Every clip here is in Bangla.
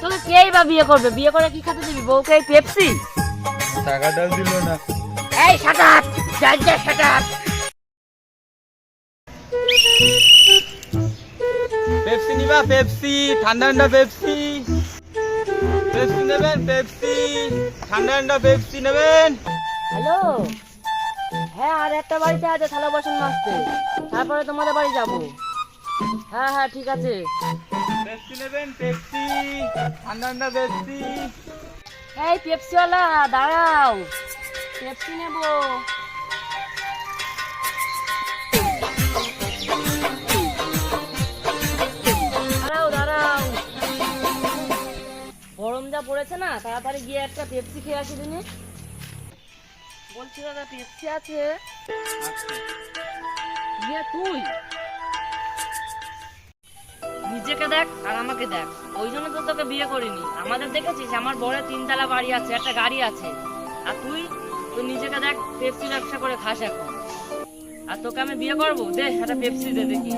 তোকে কেই বা বিয়ে করবে? বিয়ে করে কি খেতে দিবি? বউকে এই পেপসি? টাকাটাও দিল না। এই শাট যা যা পেপসি নিবা পেপসি ঠান্ডা ঠান্ডা পেপসি। পেপসি নেবেন পেপসি। ঠান্ডা ঠান্ডা পেপসি নেবেন। হ্যালো? হ্যাঁ আর একটা বাড়িতে আছে থালা বাসন মাজতে তারপরে তোমাদের বাড়ি যাব। হ্যাঁ হ্যাঁ ঠিক আছে। পেপসি নেবেন পেপসি ঠান্ডা ঠান্ডা পেপসি এই পেপসিওয়ালা দাঁড়াও। পেপসি নেব। দাঁড়াও দাঁড়াও। গরম যা পড়েছে না তাড়াতাড়ি গিয়ে একটা পেপসি খেয়ে আসি দিনে। বলছি দাদা পেপসি আছে। গিয়ে তুই? নিজেকে দেখ আর আমাকে দেখ। ওই জন্য তো তোকে বিয়ে করিনি। আমাদের দেখেছিস, আমার বড় তিনতলা বাড়ি আছে, একটা গাড়ি আছে। আর তুই তুই নিজেকে দেখ পেপসি ব্যবসা করে খাস এখন। আর তোকে আমি বিয়ে করব? দে, একটা পেপসি দে দেখি।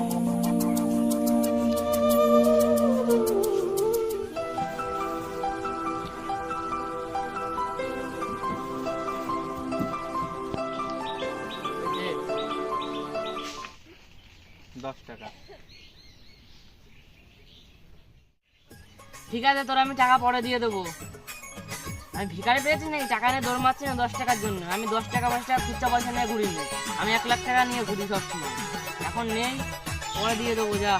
দশ টাকা। ঠিক আছে তোর আমি টাকা পরে দিয়ে দেবো। আমি ভিখারি পেয়েছি নাকি? টাকা নিয়ে দৌড় মারছি না দশ টাকার জন্য। আমি দশ টাকা পাঁচ টাকা খুচরা পয়সা নিয়ে ঘুরি নি। আমি এক লাখ টাকা নিয়ে ঘুরি সবসময়। এখন নেই পরে দিয়ে দেবো যা।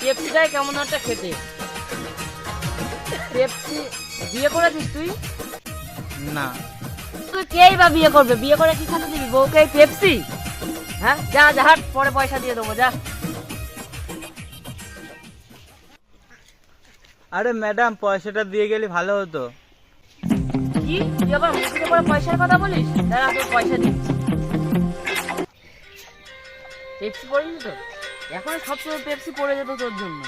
পেপসিটাই কেমন একটা খেতে। পেপসি বিয়ে করেছিস তুই? না। তুই কেই বা বিয়ে করবে? বিয়ে করে কি খেতে দিবি? বউকে পেপসি হ্যাঁ যা যা পরে পয়সা দিয়ে দেবো যা। আরে ম্যাডাম পয়সাটা দিয়ে গেলে ভালো হতো। কি? তুই আবার মুখে করে পয়সার কথা বলিস? দাঁড়া তোর পয়সা দিচ্ছি পেপসি পড়েছিস তো? এখন সবসময় পেপসি পড়ে যেত তোর জন্য।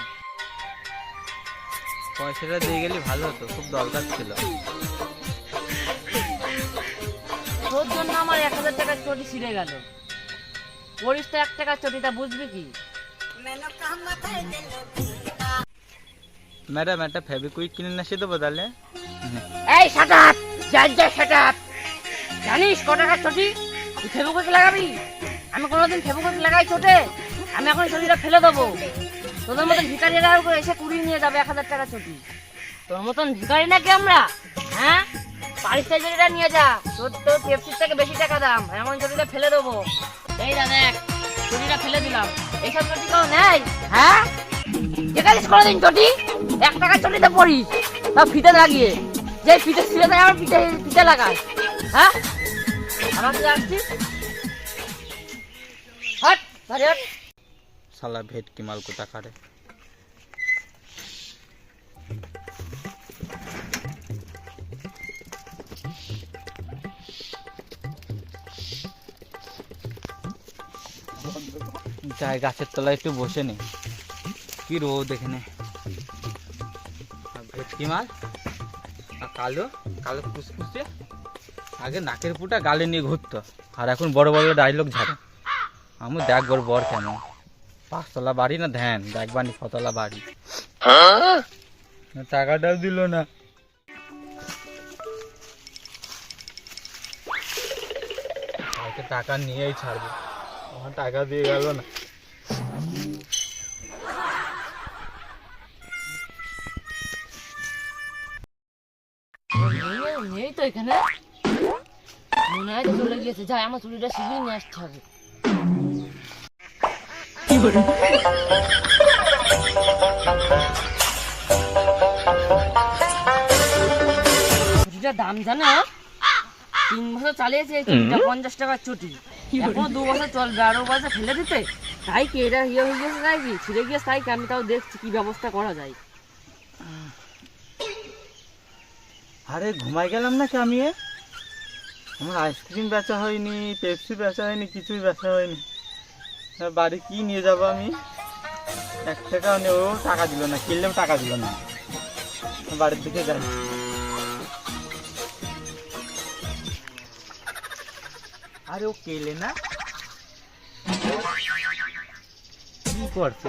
পয়সাটা দিয়ে গেলে ভালো হতো খুব দরকার ছিল। তোর জন্য আমার এক হাজার টাকার চটি ছিঁড়ে গেল। পড়িস তো এক টাকার চটিটা বুঝবি কি? ম্যাডাম, একটা ফেবিকুইক কিনে না সে দেবো তাহলে। এই শাট আপ যা যা শাট আপ জানিস ক টাকার চটি? তুই ফেবুকুইক লাগাবি? আমি কোনোদিন ফেবুকুইক লাগাই চোটে। আমি এখন চটিটা ফেলে দেবো। তোদের মতন ভিকারিরা এসে কুড়িয়ে নিয়ে যাবে এক হাজার টাকা চটি। তোর মতন ভিকারি নাকি আমরা? হ্যাঁ? চটিটা নিয়ে যা, তোর তোর পেপসির থেকে বেশি টাকা দাম। এমন চটিটা ফেলে দেবো। এই দা দেখ, চটিটা ফেলে দিলাম। এইসব চটি কেউ নেই হ্যাঁ? কোনোদিন চটি? এক টাকার চটিতে পড়িস তাও ফিতে লাগিয়ে। যে ফিতে ছিঁড়ে আমার ফিতে ফিতে লাগাস। হ্যাঁ? আমার আসছিস হট হট। শালা মাল কোথা কারে যাই, গাছের তলায় একটু বসে নে। কি রোদ এখানে? ভেটকি মাল আর কালো কালো ফুসফুসে। আগে নাকের পুটা গালে নিয়ে ঘুরতো। আর এখন বড় বড় ডায়লগ ঝাড়ে। আমি দেখ বড় বর কেমন। পাঁচতলা বাড়ি না ধ্যান দেখবানি ছতলা বাড়ি। টাকাটাও দিল না। টাকা নিয়েই ছাড়বো। আমার টাকা দিয়ে গেল না। নেই- নেই তো এখানে। মনে হয় চলে গিয়েছে। যাই আমার চুরিটা শিখিয়ে নিয়ে আসতে হবে। চুটিটার দাম জানো? তিন বছর চালিয়েছে চুটিটা পঞ্চাশ টাকার চুটি এখনও দু বছর চলবে আরও বছর ফেলে দিতে? তাই কি এটা ইয়ে হয়ে গেছে তাই কি? ছিঁড়ে গিয়েছে তাই কি? আমি তাও দেখছি কি ব্যবস্থা করা যায়। আরে ঘুমাই গেলাম নাকি আমি? আমার আইসক্রিম বেচা হয়নি, পেপসি বেচা হয়নি, কিছুই বেচা হয়নি। বাড়ি কি নিয়ে যাব আমি? এক নেই ও টাকা দিল না কিনলেও টাকা দিল না। বাড়ির দিকে যাই। আরে ও কেলে না। কি কি করছ?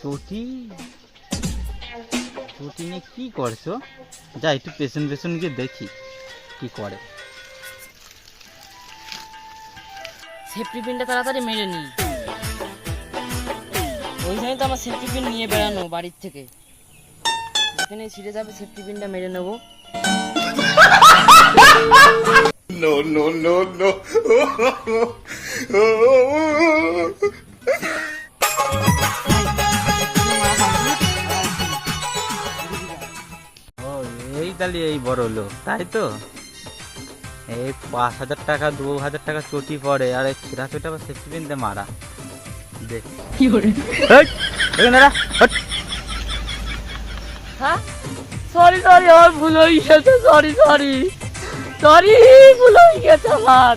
চটি? চটি নিয়ে কি করছ? যা একটু পেছন পেছন গিয়ে দেখি কি করে। সেফটি পিনটা তাড়াতাড়ি মেরে নি। ওইখানে তো আমার সেফটি পিন নিয়ে বেড়ানো বাড়ির থেকে। যেখানে ছিঁড়ে যাবে সেফটি পিনটা মেরে নেব। No, no, no, no. তাহলে এই বড় লোক তাই তো? এই পাঁচ হাজার টাকা দু হাজার টাকা চটি পড়ে আর এই ছিঁড়া চটি আবার সেফটি পিন দিয়ে মারা। দেখ। কি করে। হ্যাঁ? সরি সরি আমার ভুল হয়ে গেছে সরি সরি সরি ভুল হয়ে গেছে আমার।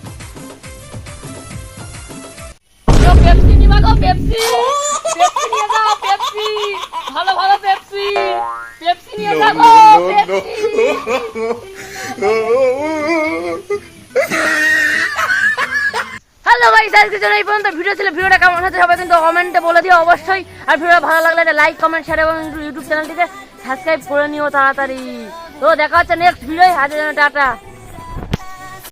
পেপসি নিবা গো পেপসি পেপসি জন্য এই পর্যন্ত। ভিডিও ছিল, ভিডিওটা কেমন হচ্ছে সবাই কিন্তু কমেন্টে বলে দিও অবশ্যই। আর ভিডিও ভালো লাগলে একটা লাইক কমেন্ট শেয়ার এবং ইউটিউব চ্যানেলটিকে সাবস্ক্রাইব করে নিও তাড়াতাড়ি। তো দেখা হচ্ছে নেক্সট ভিডিও হাজার টাটা।